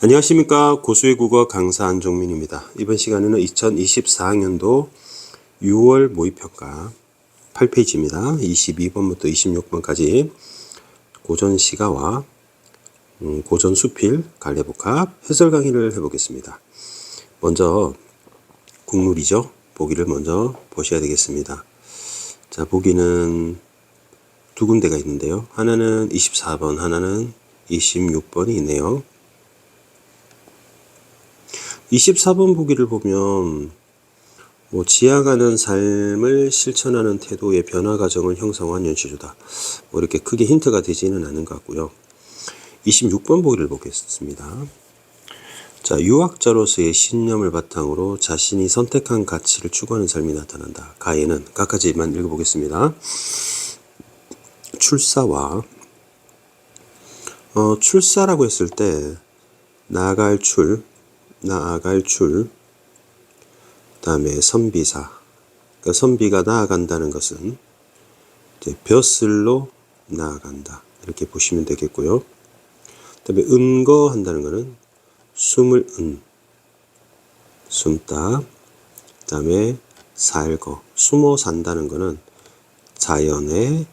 안녕하십니까 고수의 국어 강사 안종민입니다. 이번 시간에는 2024학년도 6월 모의평가 8페이지입니다. 22번부터 26번까지 고전 시가와 음, 고전 수필 갈래복합 해설 강의를 해보겠습니다. 먼저 국룰이죠. 보기를 먼저 보셔야 되겠습니다. 자 보기는 두 군데가 있는데요. 하나는 24번, 하나는 26번이 있네요. 24번 보기를 보면 뭐 지향하는 삶을 실천하는 태도의 변화 과정을 형성한 연시주다. 뭐 이렇게 크게 힌트가 되지는 않은 것 같고요. 26번 보기를 보겠습니다. 자, 유학자로서의 신념을 바탕으로 자신이 선택한 가치를 추구하는 삶이 나타난다. 가에는 각가지만 읽어보겠습니다. 출사와 어, 출사라고 했을 때 나갈 출, 나아갈 출, 그다음에 선비사. 그러니까 선비가 나아간다는 것은 벼슬로 나아간다. 이렇게 보시면 되겠고요. 그다음에 은거한다는 것은 숨을 은, 숨다. 그다음에 살거, 숨어 산다는 것은 자연에서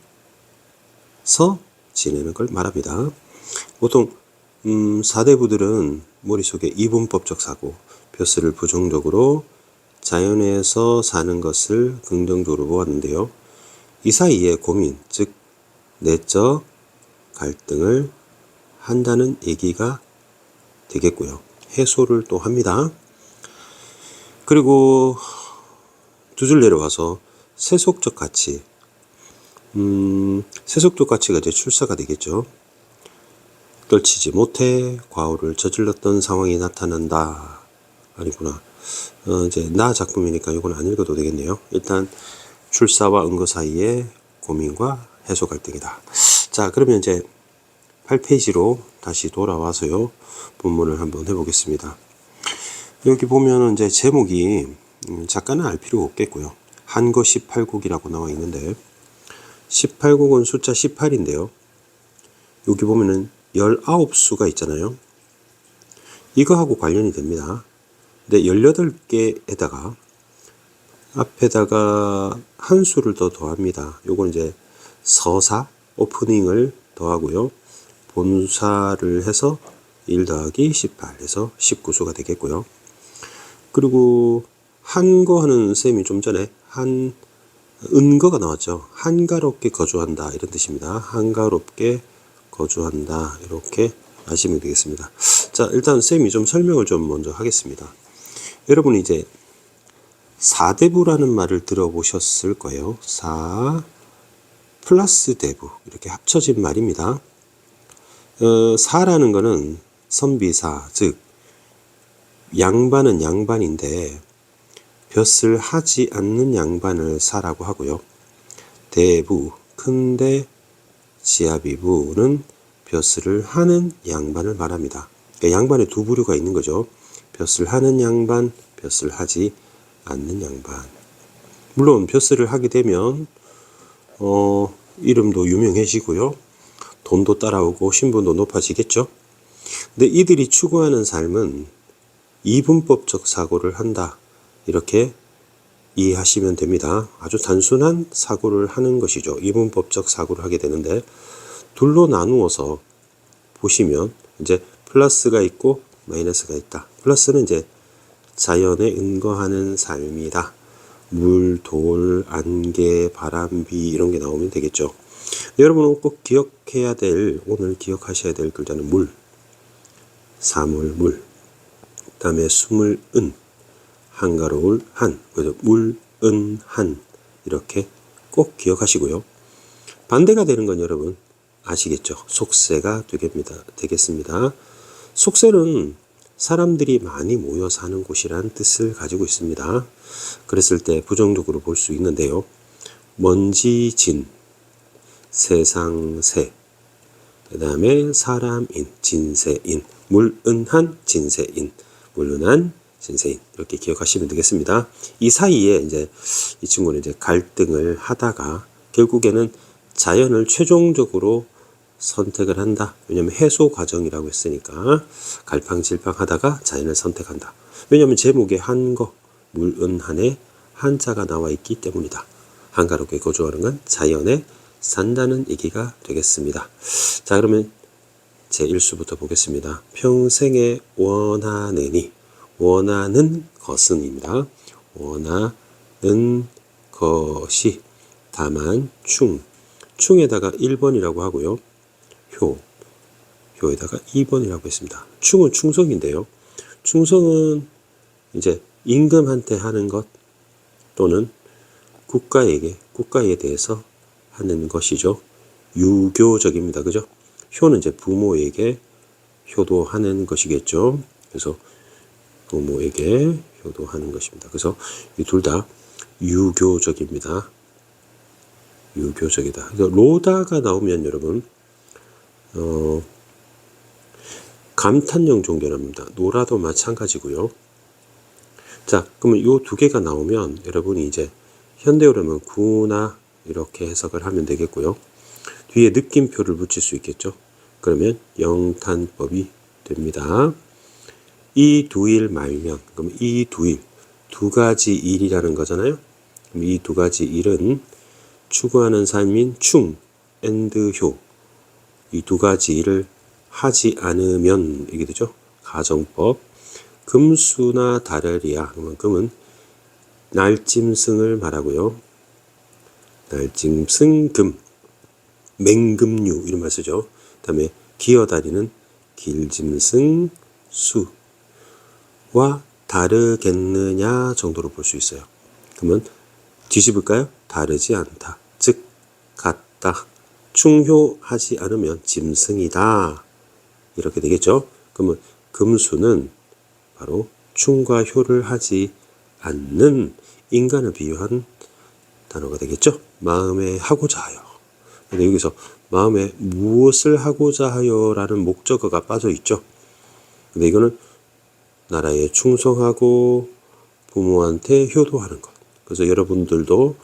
지내는 걸 말합니다. 보통 음, 사대부들은 머릿속에 이분법적 사고, 벼슬을 부정적으로 자연에서 사는 것을 긍정적으로 보았는데요. 이 사이에 고민, 즉 내적 갈등을 한다는 얘기가 되겠고요. 해소를 또 합니다. 그리고 두 줄 내려와서 세속적 가치, 음, 세속적 가치가 이제 출사가 되겠죠. 떨치지 못해 과오를 저질렀던 상황이 나타난다. 아니구나. 어, 이제 나 작품이니까 이건 안 읽어도 되겠네요. 일단 출사와 은거 사이에 고민과 해소 갈등이다. 자, 그러면 이제 8페이지로 다시 돌아와서요. 본문을 한번 해보겠습니다. 여기 보면은 이제 제목이 음, 작가는 알 필요가 없겠고요. 한거 18국이라고 나와 있는데 18국은 숫자 18인데요. 여기 보면은 19수가 있잖아요. 이거하고 관련이 됩니다. 근데 18개에다가 앞에다가 한 수를 더 더합니다. 요건 이제 서사, 오프닝을 더하고요. 본사를 해서 1 더하기 18 해서 19수가 되겠고요. 그리고 한거 하는 쌤이 좀 전에 한 은거가 나왔죠. 한가롭게 거주한다 이런 뜻입니다. 한가롭게 거주한다 이렇게 아시면 되겠습니다. 자 일단 쌤이 좀 설명을 좀 먼저 하겠습니다. 여러분 이제 사대부라는 말을 들어보셨을 거예요. 사 플러스 대부 이렇게 합쳐진 말입니다. 어, 사라는 것은 선비사 즉 양반은 양반인데 벼슬 하지 않는 양반을 사라고 하고요. 대부 큰데 지아비부는 벼슬을 하는 양반을 말합니다. 그러니까 양반의 두 부류가 있는 거죠. 벼슬 하는 양반, 벼슬 하지 않는 양반. 물론 벼슬을 하게 되면 어, 이름도 유명해지고요. 돈도 따라오고 신분도 높아지겠죠. 근데 이들이 추구하는 삶은 이분법적 사고를 한다. 이렇게 이해하시면 됩니다. 아주 단순한 사고를 하는 것이죠. 이분법적 사고를 하게 되는데 둘로 나누어서 보시면 이제 플러스가 있고 마이너스가 있다. 플러스는 이제 자연에 은거하는 삶이다. 물, 돌, 안개, 바람, 비 이런 게 나오면 되겠죠. 여러분은 꼭 기억해야 될 오늘 기억하셔야 될 글자는 물, 사물, 물. 그다음에 숨을 은, 한가로울 한, 그래서 물, 은, 한 이렇게 꼭 기억하시고요. 반대가 되는 건 여러분 아시겠죠? 속세가 되겠습니다. 되겠습니다. 속세는 사람들이 많이 모여 사는 곳이란 뜻을 가지고 있습니다. 그랬을 때 부정적으로 볼 수 있는데요. 먼지 진, 세상새, 그 다음에 사람인, 진세인, 물은한, 진세인, 물은한, 진세인 이렇게 기억하시면 되겠습니다. 이 사이에 이제 이 친구는 이제 갈등을 하다가 결국에는 자연을 최종적으로 선택을 한다. 왜냐면 해소 과정이라고 했으니까 갈팡질팡 하다가 자연을 선택한다. 왜냐면 제목에 한거 물은한에 한자가 나와 있기 때문이다. 한가롭게 거주하는 건 자연에 산다는 얘기가 되겠습니다. 자 그러면 제 1수부터 보겠습니다. 평생에 원하느니 원하는 것은입니다. 원하는 것이 다만 충 충에다가 1번이라고 하고요. 효 효에다가 2번이라고 했습니다. 충은 충성인데요. 충성은 이제 임금한테 하는 것 또는 국가에게 국가에 대해서 하는 것이죠. 유교적입니다. 그죠? 효는 이제 부모에게 효도하는 것이겠죠. 그래서 부모에게 효도하는 것입니다. 그래서 이 둘 다 유교적입니다. 유교적이다. 그래서 로다가 나오면 여러분 어, 감탄형 종결합니다. 노라도 마찬가지고요. 자, 그러면 요두 개가 나오면 여러분이 이제 현대어로는 구나 이렇게 해석을 하면 되겠고요. 뒤에 느낌표를 붙일 수 있겠죠. 그러면 영탄법이 됩니다. 이 두일 말면, 그럼 이 두 일, 두 가지 일이라는 거잖아요. 이두 가지 일은 추구하는 삶인 충, 앤드 효. 이 두 가지 일을 하지 않으면, 이게 되죠. 가정법. 금수나 다르리야. 그러면 금은 날짐승을 말하고요. 날짐승 금, 맹금류 이런 말 쓰죠. 그다음에 기어다니는 길짐승 수 와 다르겠느냐 정도로 볼 수 있어요. 그러면 뒤집을까요? 다르지 않다. 즉 같다. 충효하지 않으면 짐승이다. 이렇게 되겠죠. 그러면 금수는 바로 충과 효를 하지 않는 인간을 비유한 단어가 되겠죠. 마음에 하고자 하여. 근데 여기서 마음에 무엇을 하고자 하여라는 목적어가 빠져 있죠. 근데 이거는 나라에 충성하고 부모한테 효도하는 것. 그래서 여러분들도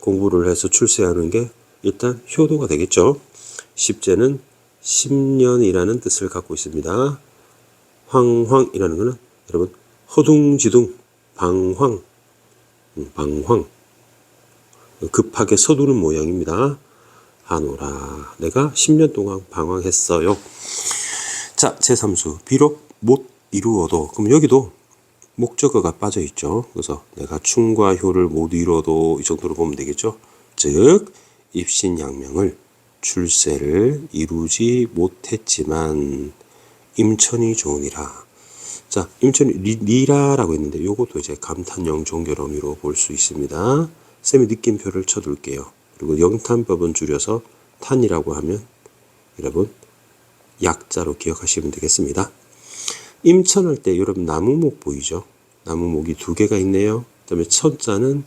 공부를 해서 출세하는 게 일단 효도가 되겠죠. 십제는 10년이라는 뜻을 갖고 있습니다. 황황이라는 것은 여러분 허둥지둥 방황 음, 방황 급하게 서두른 모양입니다. 하노라 내가 10년 동안 방황했어요. 자 제3수 비록 못 이루어도 그럼 여기도 목적어가 빠져 있죠. 그래서 내가 충과 효를 못 이뤄도 이 정도로 보면 되겠죠. 즉 입신양명을 출세를 이루지 못했지만 임천이 좋으니라. 자, 임천이 리, 리라라고 했는데 요것도 이제 감탄형 종결어미로 볼 수 있습니다. 쌤이 느낌표를 쳐둘게요. 그리고 영탄법은 줄여서 탄이라고 하면 여러분 약자로 기억하시면 되겠습니다. 임천할 때 여러분 나무목 보이죠? 나무목이 두 개가 있네요. 그다음에 천자는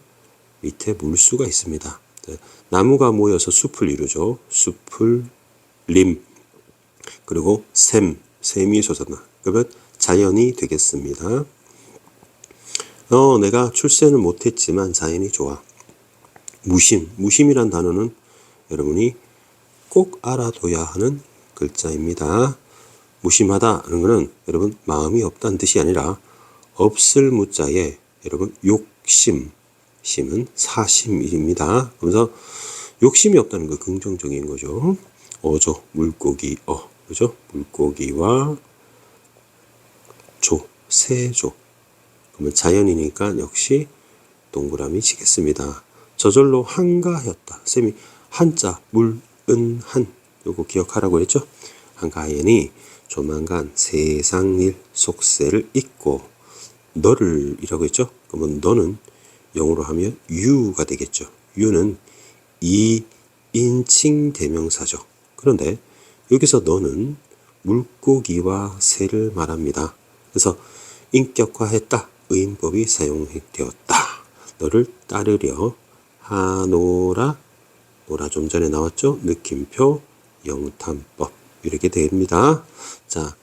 밑에 물수가 있습니다. 네, 나무가 모여서 숲을 이루죠. 숲을 림 그리고 샘 샘이 솟아나 그러면 자연이 되겠습니다. 어, 내가 출세는 못했지만 자연이 좋아. 무심, 무심이란 단어는 여러분이 꼭 알아둬야 하는 글자입니다. 무심하다는 것은 여러분 마음이 없다는 뜻이 아니라 없을 무자에 여러분 욕심, 심은 사심입니다. 그래서 욕심이 없다는 거 긍정적인 거죠. 어조, 물고기, 어, 그죠? 물고기와 조, 세조. 그러면 자연이니까 역시 동그라미 치겠습니다. 저절로 한가하였다. 쌤이 한자, 물, 은, 한. 요거 기억하라고 했죠? 한가하여니 조만간 세상일 속세를 잊고 너를 이라고 했죠? 그러면 너는 영어로 하면 you가 되겠죠. you는 이 인칭 대명사죠. 그런데 여기서 너는 물고기와 새를 말합니다. 그래서 인격화했다. 의인법이 사용되었다. 너를 따르려 하노라 노라 좀 전에 나왔죠? 느낌표 영탄법 이렇게 됩니다. 자,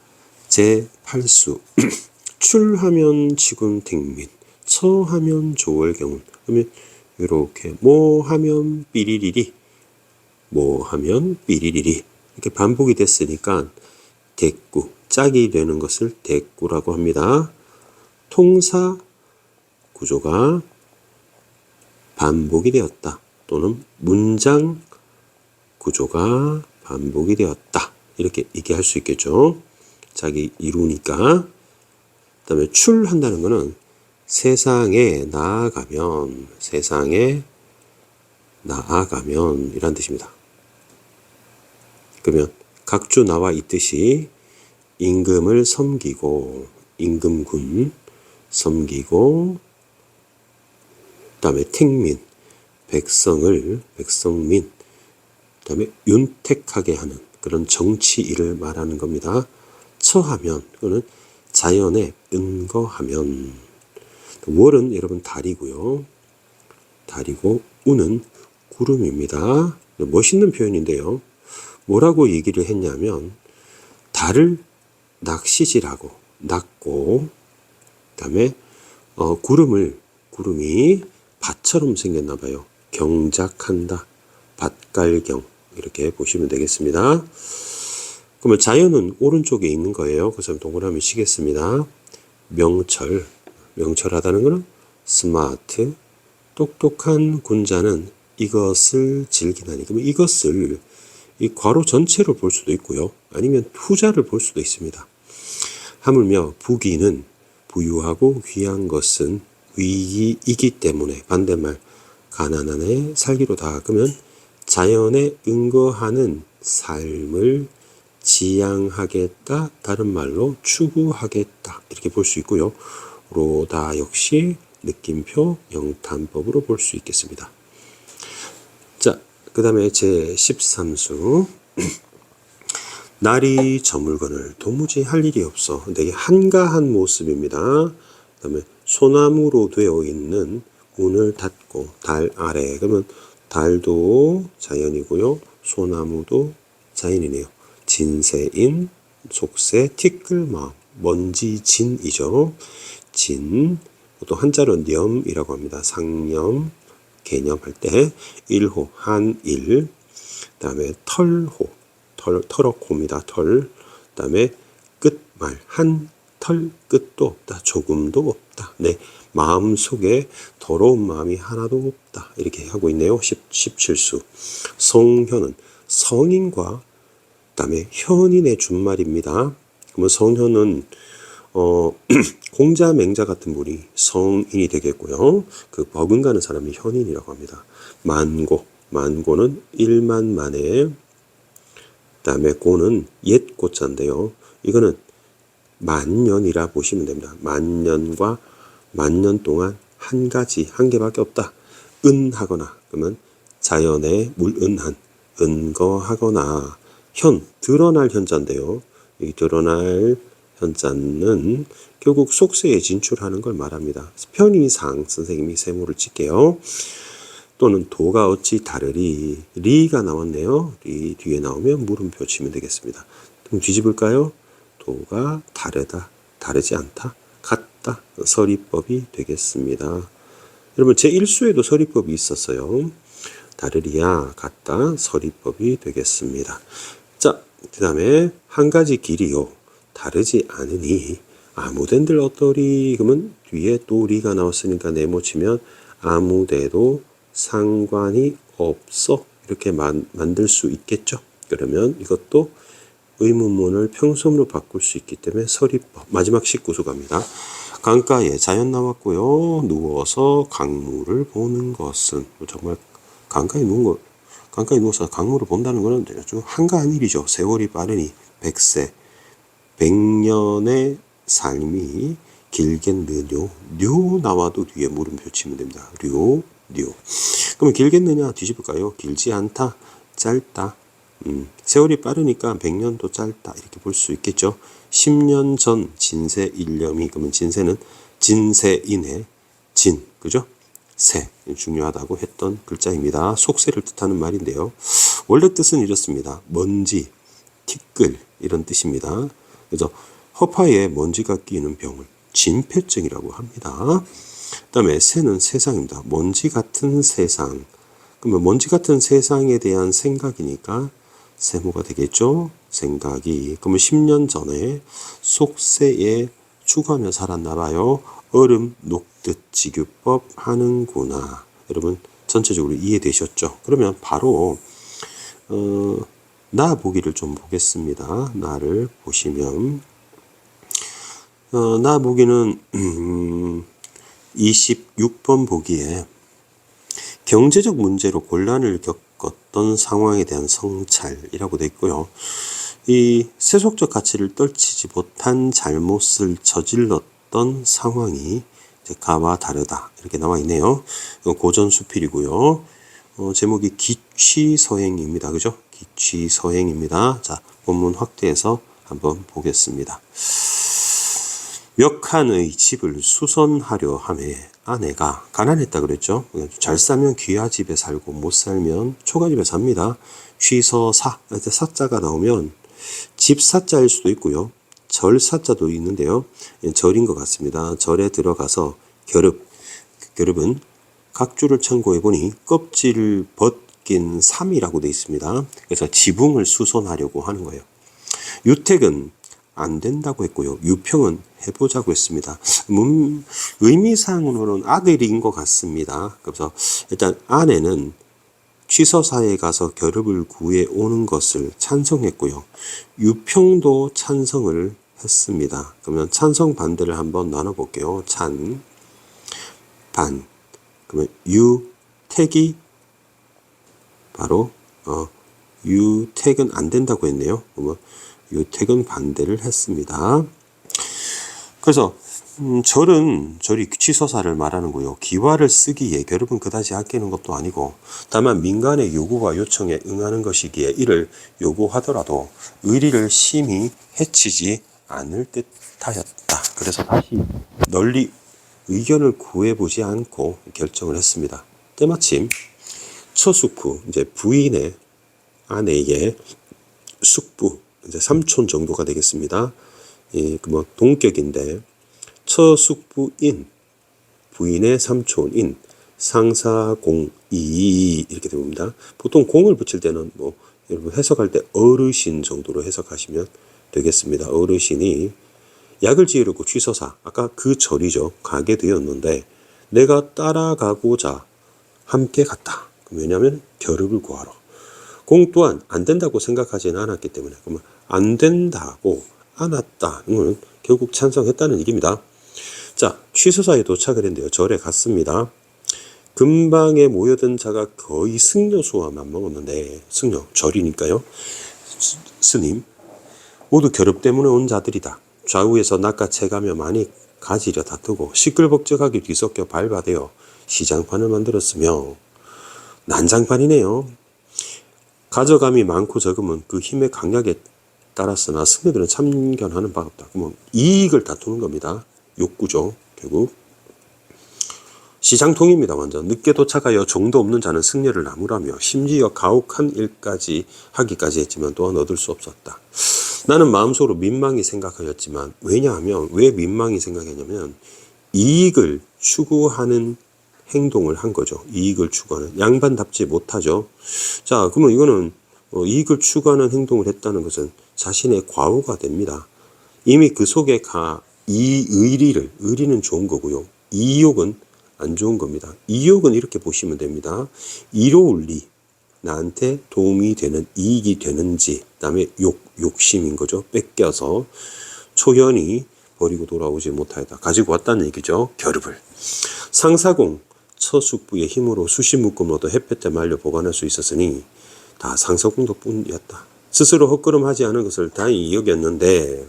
제 8수 출하면 지금 택민 처하면 조월경운 그러면 이렇게 뭐 하면 삐리리리 뭐 하면 삐리리리 이렇게 반복이 됐으니까 대꾸, 짝이 되는 것을 대꾸라고 합니다. 통사 구조가 반복이 되었다. 또는 문장 구조가 반복이 되었다. 이렇게 얘기할 수 있겠죠. 자기 이루니까. 그 다음에 출한다는 것은 세상에 나아가면, 세상에 나아가면, 이란 뜻입니다. 그러면 각주 나와 있듯이 임금을 섬기고, 임금군 섬기고, 그 다음에 택민, 백성을, 백성민, 그 다음에 윤택하게 하는 그런 정치 일을 말하는 겁니다. 처하면, 그거는 자연에 은거하면. 월은 여러분 달이고요. 달이고, 우는 구름입니다. 멋있는 표현인데요. 뭐라고 얘기를 했냐면, 달을 낚시질하고, 낚고, 그 다음에, 어, 구름을, 구름이 밭처럼 생겼나 봐요. 경작한다. 밭갈경. 이렇게 보시면 되겠습니다. 그러면 자연은 오른쪽에 있는 거예요. 그래서 동그라미 치겠습니다. 명철. 명철하다는 것은 스마트. 똑똑한 군자는 이것을 즐기나니. 그러면 이것을 이 괄호 전체로 볼 수도 있고요. 아니면 후자를 볼 수도 있습니다. 하물며 부귀는 부유하고 귀한 것은 위기이기 때문에 반대말 가난한에 살기로 다. 그러면 자연에 은거하는 삶을 지향하겠다. 다른 말로 추구하겠다. 이렇게 볼 수 있고요. 로다 역시 느낌표 영탄법으로 볼 수 있겠습니다. 자, 그 다음에 제 13수. 날이 저물건을 도무지 할 일이 없어. 되게 한가한 모습입니다. 그 다음에 소나무로 되어 있는 문을 닫고 달 아래. 그러면 달도 자연이고요. 소나무도 자연이네요. 진세인, 속세, 티끌마음, 먼지진이죠. 진, 또 한자로 염이라고 합니다. 상념, 개념할 때, 일호, 한일, 그 다음에 털호, 털, 털어코입니다. 털, 그 다음에 끝말, 한, 털 끝도 없다. 조금도 없다. 네. 마음 속에 더러운 마음이 하나도 없다. 이렇게 하고 있네요. 10, 17수. 성현은 성인과 그다음에 현인의 준말입니다. 그러면 성현은 어, 공자 맹자 같은 분이 성인이 되겠고요. 그 버금가는 사람이 현인이라고 합니다. 만고, 만고는 일만 만에, 그다음에 고는 옛 고자인데요. 이거는 만년이라 보시면 됩니다. 만년과 만 년 동안 한 가지, 한 개밖에 없다. 은하거나, 그러면 자연에 물은한, 은거하거나, 현, 드러날 현자인데요. 이 드러날 현자는 결국 속세에 진출하는 걸 말합니다. 편의상 선생님이 세모를 칠게요. 또는 도가 어찌 다르리 리가 나왔네요. 리 뒤에 나오면 물음표 치면 되겠습니다. 그럼 뒤집을까요? 도가 다르다, 다르지 않다, 같다, 서리법이 되겠습니다. 여러분 제 1수에도 서리법이 있었어요. 다르리야, 같다, 서리법이 되겠습니다. 자, 그 다음에 한 가지 길이요. 다르지 않으니 아무된들 어떠리 그러면 뒤에 또 리가 나왔으니까 네모 치면 아무데도 상관이 없어 이렇게 만, 만들 수 있겠죠. 그러면 이것도 의문문을 평소문으로 바꿀 수 있기 때문에 서리법 마지막 19수 갑니다. 강가에 자연 나왔고요. 누워서 강물을 보는 것은 정말 강가에 누운 거 강가에 누워서 강물을 본다는 것은 아주 한가한 일이죠. 세월이 빠르니 백세 백년의 삶이 길겠느뇨 뇨 나와도 뒤에 물음표 치면 됩니다. 뇨 뇨. 그러면 길겠느냐 뒤집을까요? 길지 않다 짧다 음, 세월이 빠르니까 100년도 짧다 이렇게 볼 수 있겠죠. 10년 전 진세 일념이 그러면 진세는 진세인의 진 그죠? 세 중요하다고 했던 글자입니다. 속세를 뜻하는 말인데요. 원래 뜻은 이렇습니다. 먼지, 티끌 이런 뜻입니다. 그래서 허파에 먼지가 끼는 병을 진폐증이라고 합니다. 그다음에 새는 세상입니다. 먼지 같은 세상. 그러면 먼지 같은 세상에 대한 생각이니까 세모가 되겠죠. 생각이. 그러면 10년 전에 속세에 추구하며 살았나 봐요. 얼음 녹듯 지규법 하는구나. 여러분 전체적으로 이해되셨죠? 그러면 바로 어, 나 보기를 좀 보겠습니다. 나를 보시면 어, 나 보기는 음, 26번 보기에 경제적 문제로 곤란을 겪 었던 상황에 대한 성찰이라고 되어 있고요. 이 세속적 가치를 떨치지 못한 잘못을 저질렀던 상황이 가와 다르다 이렇게 나와 있네요. 고전 수필이고요. 어, 제목이 기취서행입니다. 그죠? 기취서행입니다. 자, 본문 확대해서 한번 보겠습니다. 멱한의 집을 수선하려 함에 아내가 가난했다 그랬죠. 잘 살면 귀하 집에 살고 못 살면 초가 집에 삽니다. 취서사 이렇게 사자가 나오면 집 사자일 수도 있고요. 절 사자도 있는데요. 예, 절인 것 같습니다. 절에 들어가서 결읍 결읍은 각주를 참고해 보니 껍질을 벗긴 삼이라고 되어 있습니다. 그래서 지붕을 수선하려고 하는 거예요. 유택은 안 된다고 했고요. 유평은 해보자고 했습니다. 문, 의미상으로는 아들인 것 같습니다. 그래서 일단 아내는 취서사에 가서 결합을 구해 오는 것을 찬성했고요. 유평도 찬성을 했습니다. 그러면 찬성 반대를 한번 나눠볼게요. 찬, 반. 그러면 유 택이 바로 어, 유택은 안 된다고 했네요. 그러면 유택은 반대를 했습니다. 그래서 음, 절은 절이 취소사를 말하는 거요. 기와를 쓰기에 결합은 그다지 아끼는 것도 아니고 다만 민간의 요구와 요청에 응하는 것이기에 이를 요구하더라도 의리를 심히 해치지 않을 듯하였다. 그래서 다시 널리 의견을 구해보지 않고 결정을 했습니다. 때마침 처숙후 이제 부인의 아내의 숙부 이제 삼촌 정도가 되겠습니다. 예, 그뭐 동격인데 처숙부인 부인의 삼촌인 상사공이 이렇게 됩니다. 보통 공을 붙일 때는 뭐 여러분 해석할 때 어르신 정도로 해석하시면 되겠습니다. 어르신이 약을 지으려고 취소사 아까 그 절이죠 가게 되었는데 내가 따라가고자 함께 갔다. 왜냐하면 결합을 구하러 공 또한 안 된다고 생각하지는 않았기 때문에 그러면 안 된다고 않았다. 이건 결국 찬성했다는 얘기입니다. 자, 취소사에 도착을 했는데요. 절에 갔습니다. 근방에 모여든 자가 거의 승려수와 맞먹었는데 승려 절이니까요. 스- 스님 모두 결합 때문에 온 자들이다. 좌우에서 낚아채가며 많이 가지려 다투고 시끌벅적하게 뒤섞여 밟아대어 시장판을 만들었으며 난장판이네요. 가져감이 많고 적으면 그 힘의 강약에 따랐으나 승려들은 참견하는 바 없다. 그러면 이익을 다투는 겁니다. 욕구죠. 결국 시장통입니다. 완전 늦게 도착하여 정도 없는 자는 승려를 나무라며 심지어 가혹한 일까지 하기까지 했지만 또한 얻을 수 없었다. 나는 마음속으로 민망히 생각하였지만 왜냐하면 왜 민망히 생각했냐면 이익을 추구하는 행동을 한 거죠. 이익을 추구하는 양반답지 못하죠. 자, 그러면 이거는 어, 이익을 추구하는 행동을 했다는 것은 자신의 과오가 됩니다. 이미 그 속에 가 이 의리를 의리는 좋은 거고요. 이욕은 안 좋은 겁니다. 이욕은 이렇게 보시면 됩니다. 이로울 리 나한테 도움이 되는 이익이 되는지 그 다음에 욕 욕심인 거죠. 뺏겨서 초연히 버리고 돌아오지 못하였다. 가지고 왔다는 얘기죠. 결합을 상사공 처숙부의 힘으로 수십 묶음 얻어 햇볕에 말려 보관할 수 있었으니 다 상사공 덕분이었다. 스스로 헛걸음하지 않은 것을 다행히 여겼는데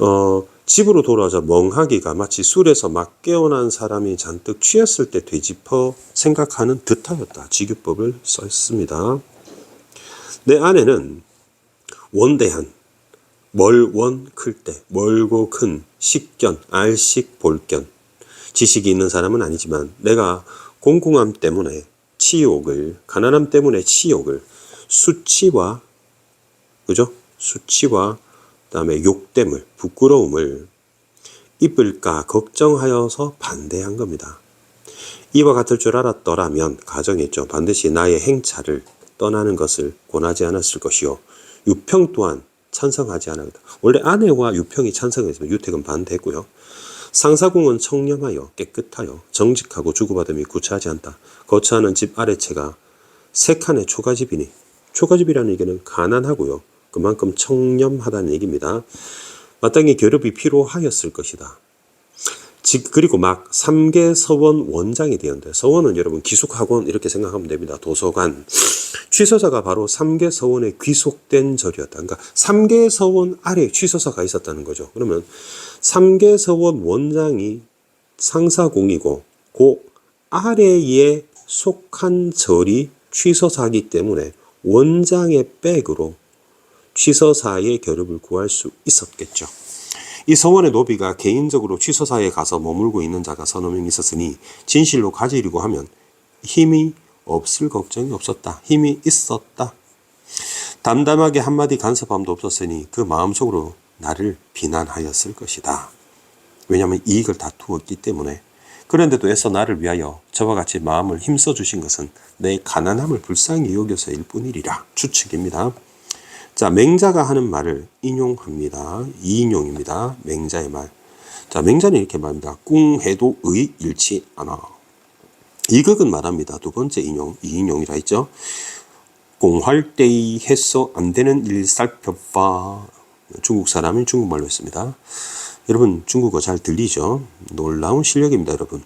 어, 집으로 돌아오자 멍하기가 마치 술에서 막 깨어난 사람이 잔뜩 취했을 때 되짚어 생각하는 듯하였다. 지규법을 썼습니다. 내 아내는 원대한 멀원 클 때 멀고 큰 식견 알식 볼견 지식이 있는 사람은 아니지만 내가 공공함 때문에 치욕을 가난함 때문에 치욕을 수치와 그죠? 수치와 그다음에 욕됨을 부끄러움을 입을까 걱정하여서 반대한 겁니다. 이와 같을 줄 알았더라면 가정했죠. 반드시 나의 행차를 떠나는 것을 권하지 않았을 것이요. 유평 또한 찬성하지 않았다. 원래 아내와 유평이 찬성했지만 유택은 반대했고요. 상사궁은 청렴하여 깨끗하여 정직하고 주고받음이 구차하지 않다. 거처하는 집 아래채가 세 칸의 초가집이니 초가집이라는 얘기는 가난하고요. 그만큼 청렴하다는 얘기입니다. 마땅히 결합이 필요하였을 것이다. 즉 그리고 막 3개 서원 원장이 되었는데 서원은 여러분 기숙학원 이렇게 생각하면 됩니다. 도서관. 취소사가 바로 3개 서원에 귀속된 절이었다. 그러니까 3개 서원 아래 취소사가 있었다는 거죠. 그러면 3개 서원 원장이 상사공이고 그 아래에 속한 절이 취소사이기 때문에 원장의 백으로 취소사의 결합을 구할 수 있었겠죠. 이 서원의 노비가 개인적으로 취소사에 가서 머물고 있는 자가 서너 명 있었으니 진실로 가지려고 하면 힘이 없을 걱정이 없었다. 힘이 있었다. 담담하게 한마디 간섭함도 없었으니 그 마음속으로 나를 비난하였을 것이다. 왜냐하면 이익을 다투었기 때문에. 그런데도 애써 나를 위하여 저와 같이 마음을 힘써 주신 것은 내 가난함을 불쌍히 여겨서일 뿐이리라. 추측입니다. 자, 맹자가 하는 말을 인용합니다. 이인용입니다. 맹자의 말. 자, 맹자는 이렇게 말합니다. 꿍해도 의 잃지 않아. 이극은 말합니다. 두 번째 인용, 이인용이라 했죠. 공할 때이 했어 안 되는 일 살펴봐. 중국 사람인 중국말로 했습니다. 여러분 중국어 잘 들리죠? 놀라운 실력입니다, 여러분.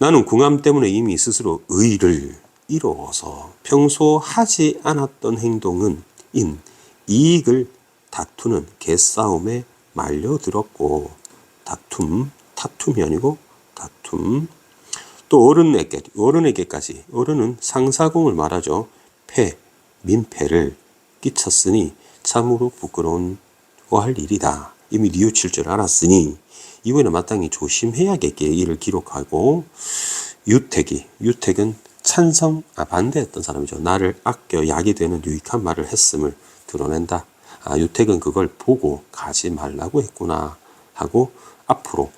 나는 궁함 때문에 이미 스스로 의를 이루어서 평소 하지 않았던 행동은 인 이익을 다투는 개싸움에 말려들었고 다툼, 다툼이 아니고 다툼 또 어른에게 어른에게까지 어른은 상사공을 말하죠. 패, 민폐를 끼쳤으니 참으로 부끄러운 할 일이다. 이미 뉘우칠 줄 알았으니 이번에 마땅히 조심해야겠게 이를 기록하고 유택이 유택은 찬성 아 반대했던 사람이죠. 나를 아껴 약이 되는 유익한 말을 했음을 드러낸다. 아 유택은 그걸 보고 가지 말라고 했구나 하고 앞으로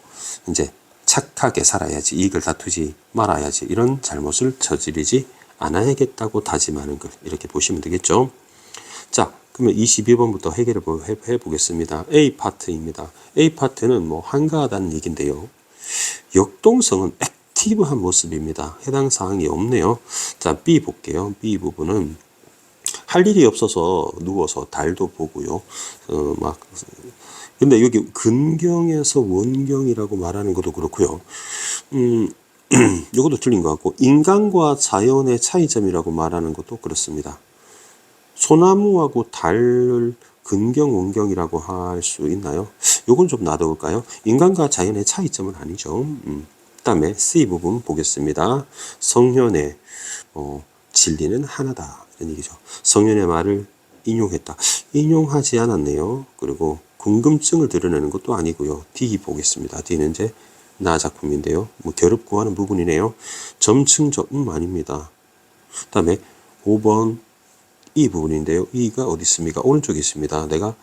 이제 착하게 살아야지 이익을 다투지 말아야지 이런 잘못을 저지르지 않아야겠다고 다짐하는 것 이렇게 보시면 되겠죠. 자 그러면 22번부터 해결해 보겠습니다. A 파트입니다. A 파트는 뭐 한가하다는 얘기인데요. 역동성은 액티브한 모습입니다. 해당 사항이 없네요. 자 B 볼게요. B 부분은 할 일이 없어서 누워서 달도 보고요. 어, 막 근데 여기 근경에서 원경이라고 말하는 것도 그렇고요. 음, 이것도 틀린 것 같고 인간과 자연의 차이점이라고 말하는 것도 그렇습니다. 소나무하고 달을 근경 원경이라고 할 수 있나요? 요건 좀 놔둬볼까요? 인간과 자연의 차이점은 아니죠. 음. 그 다음에 C 부분 보겠습니다. 성현의 어, 진리는 하나다 이런 얘기죠. 성현의 말을 인용했다. 인용하지 않았네요. 그리고 궁금증을 드러내는 것도 아니고요. D 보겠습니다. D는 이제 나 작품인데요. 뭐 결합 구하는 부분이네요. 점층 적 음 아닙니다. 그 다음에 5번 이 부분인데요. 이가 어디 있습니까? 오른쪽에 있습니다. 내가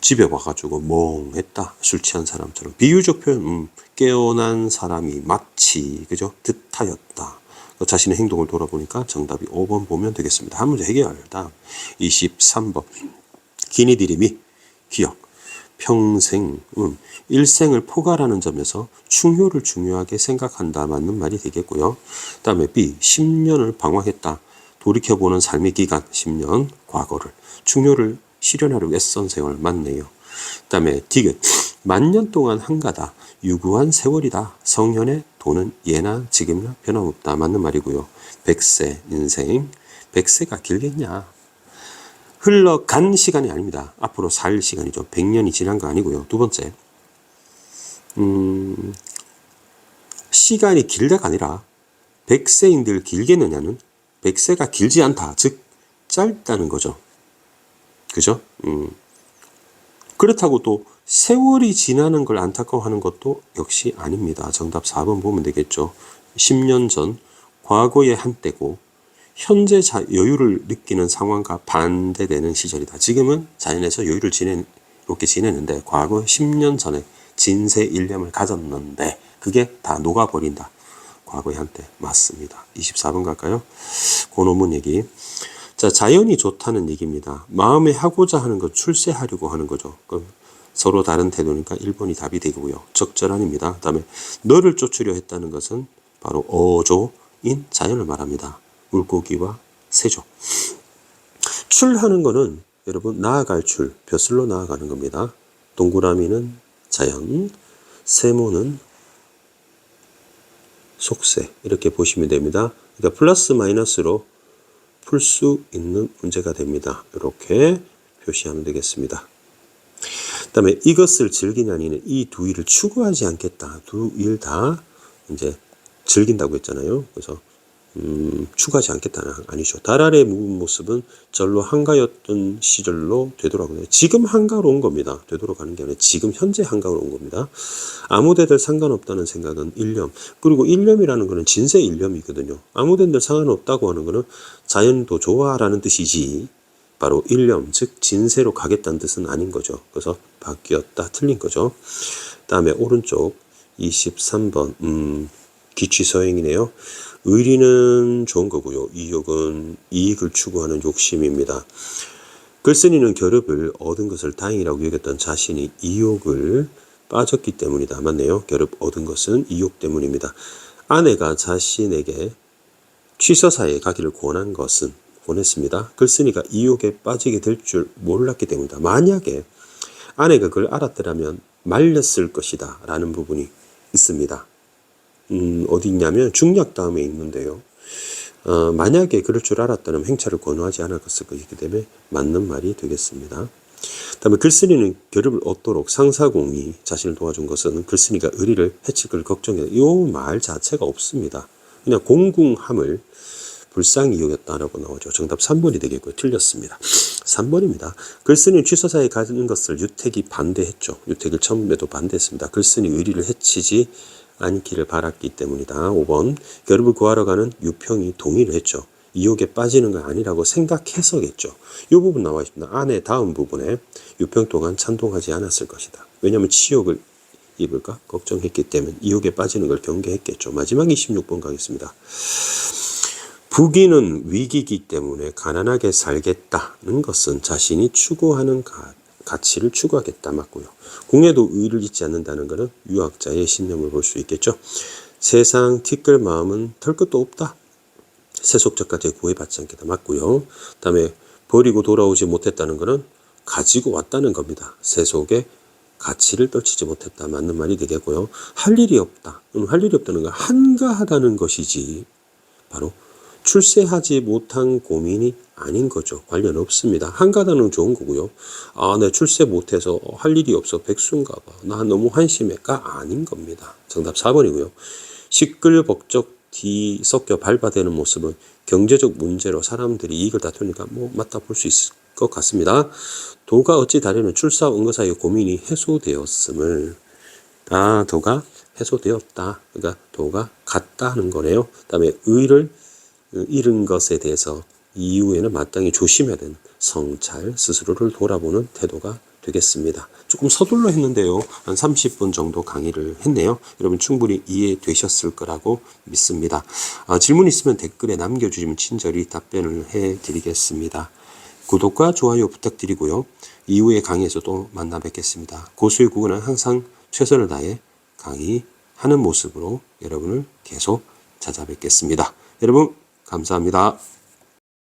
집에 와가지고 멍했다. 술 취한 사람처럼. 비유적 표현, 음, 깨어난 사람이 마치, 그죠? 듯하였다. 그 자신의 행동을 돌아보니까 정답이 5번 보면 되겠습니다. 한 문제 해결다. 23번. 기니디림이 기억, 평생, 음, 일생을 포괄하는 점에서 충효를 중요하게 생각한다. 맞는 말이 되겠고요. 그 다음에 B. 10년을 방황했다. 돌이켜보는 삶의 기간 10년 과거를 충효를 실현하려고 애쓴 세월 맞네요. 그 다음에 디귿 만년 동안 한가다 유구한 세월이다. 성현의 돈은 예나 지금이나 변함없다. 맞는 말이고요. 백세 인생 백세가 길겠냐. 흘러간 시간이 아닙니다. 앞으로 살 시간이죠. 100년이 지난 거 아니고요. 두 번째 음, 시간이 길다가 아니라 백세인들 길겠느냐는 백세가 길지 않다. 즉, 짧다는 거죠. 그죠? 음. 그렇다고 또 세월이 지나는 걸 안타까워하는 것도 역시 아닙니다. 정답 4번 보면 되겠죠. 10년 전 과거의 한때고 현재 자, 여유를 느끼는 상황과 반대되는 시절이다. 지금은 자연에서 여유를 지내, 이렇게 지내는데 과거 10년 전에 진세 일념을 가졌는데 그게 다 녹아버린다. 과거의 한때 맞습니다. 24번 갈까요? 고 논문 얘기. 자, 자연이 좋다는 얘기입니다. 마음에 하고자 하는 것 출세하려고 하는 거죠. 그럼 서로 다른 태도니까 1번이 답이 되고요. 적절한입니다. 그 다음에 너를 쫓으려 했다는 것은 바로 어조인 자연을 말합니다. 물고기와 새죠. 출하는 거는 여러분 나아갈 출, 벼슬로 나아가는 겁니다. 동그라미는 자연, 세모는 속세 이렇게 보시면 됩니다. 그러니까 플러스 마이너스로 풀 수 있는 문제가 됩니다. 이렇게 표시하면 되겠습니다. 그 다음에 이것을 즐기냐니는 이 두 일을 추구하지 않겠다. 두 일 다 이제 즐긴다고 했잖아요. 그래서 음, 추구하지 않겠다는 아니죠. 달 아래 묵은 모습은 절로 한가였던 시절로 되돌아가요. 지금 한가로 온 겁니다. 되돌아가는 게 아니라 지금 현재 한가로 온 겁니다. 아무데들 상관없다는 생각은 일념. 그리고 일념이라는 거는 진세 일념이거든요. 아무데들 상관없다고 하는 거는 자연도 좋아라는 뜻이지. 바로 일념, 즉 진세로 가겠다는 뜻은 아닌 거죠. 그래서 바뀌었다, 틀린 거죠. 다음에 오른쪽 23번 음, 기취서행이네요. 의리는 좋은 거고요. 이욕은 이익을 추구하는 욕심입니다. 글쓴이는 결합을 얻은 것을 다행이라고 여겼던 자신이 이욕을 빠졌기 때문이다. 맞네요. 결합 얻은 것은 이욕 때문입니다. 아내가 자신에게 취서사에 가기를 권한 것은 권했습니다. 글쓴이가 이욕에 빠지게 될 줄 몰랐기 때문이다. 만약에 아내가 그걸 알았더라면 말렸을 것이다. 라는 부분이 있습니다. 음, 어디 있냐면 중략 다음에 있는데요. 어, 만약에 그럴 줄 알았다면 행차를 권유하지 않았을 것이기 때문에 맞는 말이 되겠습니다. 다음에 글쓴이는 결합을 얻도록 상사공이 자신을 도와준 것은 글쓴이가 의리를 해칠 걸 걱정해. 이말 자체가 없습니다. 그냥 공궁함을 불쌍히 여겼다라고 나오죠. 정답 3번이 되겠고요. 틀렸습니다. 3번입니다. 글쓴이 취서사에 가는 것을 유택이 반대했죠. 유택을 처음에도 반대했습니다. 글쓴이 의리를 해치지 않기를 바랐기 때문이다. 5번 결합을 구하러 가는 유평이 동의를 했죠. 이욕에 빠지는 건 아니라고 생각해서겠죠. 이 부분 나와 있습니다. 안에 다음 부분에 유평 동안 찬동하지 않았을 것이다. 왜냐하면 치욕을 입을까 걱정했기 때문에 이욕에 빠지는 걸 경계했겠죠. 마지막 26번 가겠습니다. 부귀는 위기이기 때문에 가난하게 살겠다는 것은 자신이 추구하는 가, 가치를 추구하겠다 맞고요. 궁에도 의를 잊지 않는다는 것은 유학자의 신념을 볼 수 있겠죠. 세상 티끌 마음은 털 것도 없다. 세속적까지 구애받지 않겠다 맞고요. 다음에 버리고 돌아오지 못했다는 것은 가지고 왔다는 겁니다. 세속의 가치를 떨치지 못했다 맞는 말이 되겠고요. 할 일이 없다. 할 일이 없다는 건 한가하다는 것이지 바로 출세하지 못한 고민이 아닌 거죠. 관련 없습니다. 한가다는 좋은 거고요. 아, 내 출세 못해서 할 일이 없어 백수인가 봐. 나 너무 한심해가 아닌 겁니다. 정답 4번이고요. 시끌벅적 뒤섞여 발바되는 모습은 경제적 문제로 사람들이 이익을 다투니까 뭐 맞다 볼 수 있을 것 같습니다. 도가 어찌 다리는 출사 응거사의 고민이 해소되었음을 아 도가 해소되었다. 그러니까 도가 같다 하는 거네요. 그다음에 의를 잃은 것에 대해서 이후에는 마땅히 조심해야 되는 성찰, 스스로를 돌아보는 태도가 되겠습니다. 조금 서둘러 했는데요. 한 30분 정도 강의를 했네요. 여러분 충분히 이해되셨을 거라고 믿습니다. 아, 질문 있으면 댓글에 남겨주시면 친절히 답변을 해드리겠습니다. 구독과 좋아요 부탁드리고요. 이후의 강의에서도 만나 뵙겠습니다. 고수의 국어는 항상 최선을 다해 강의하는 모습으로 여러분을 계속 찾아뵙겠습니다. 여러분 감사합니다.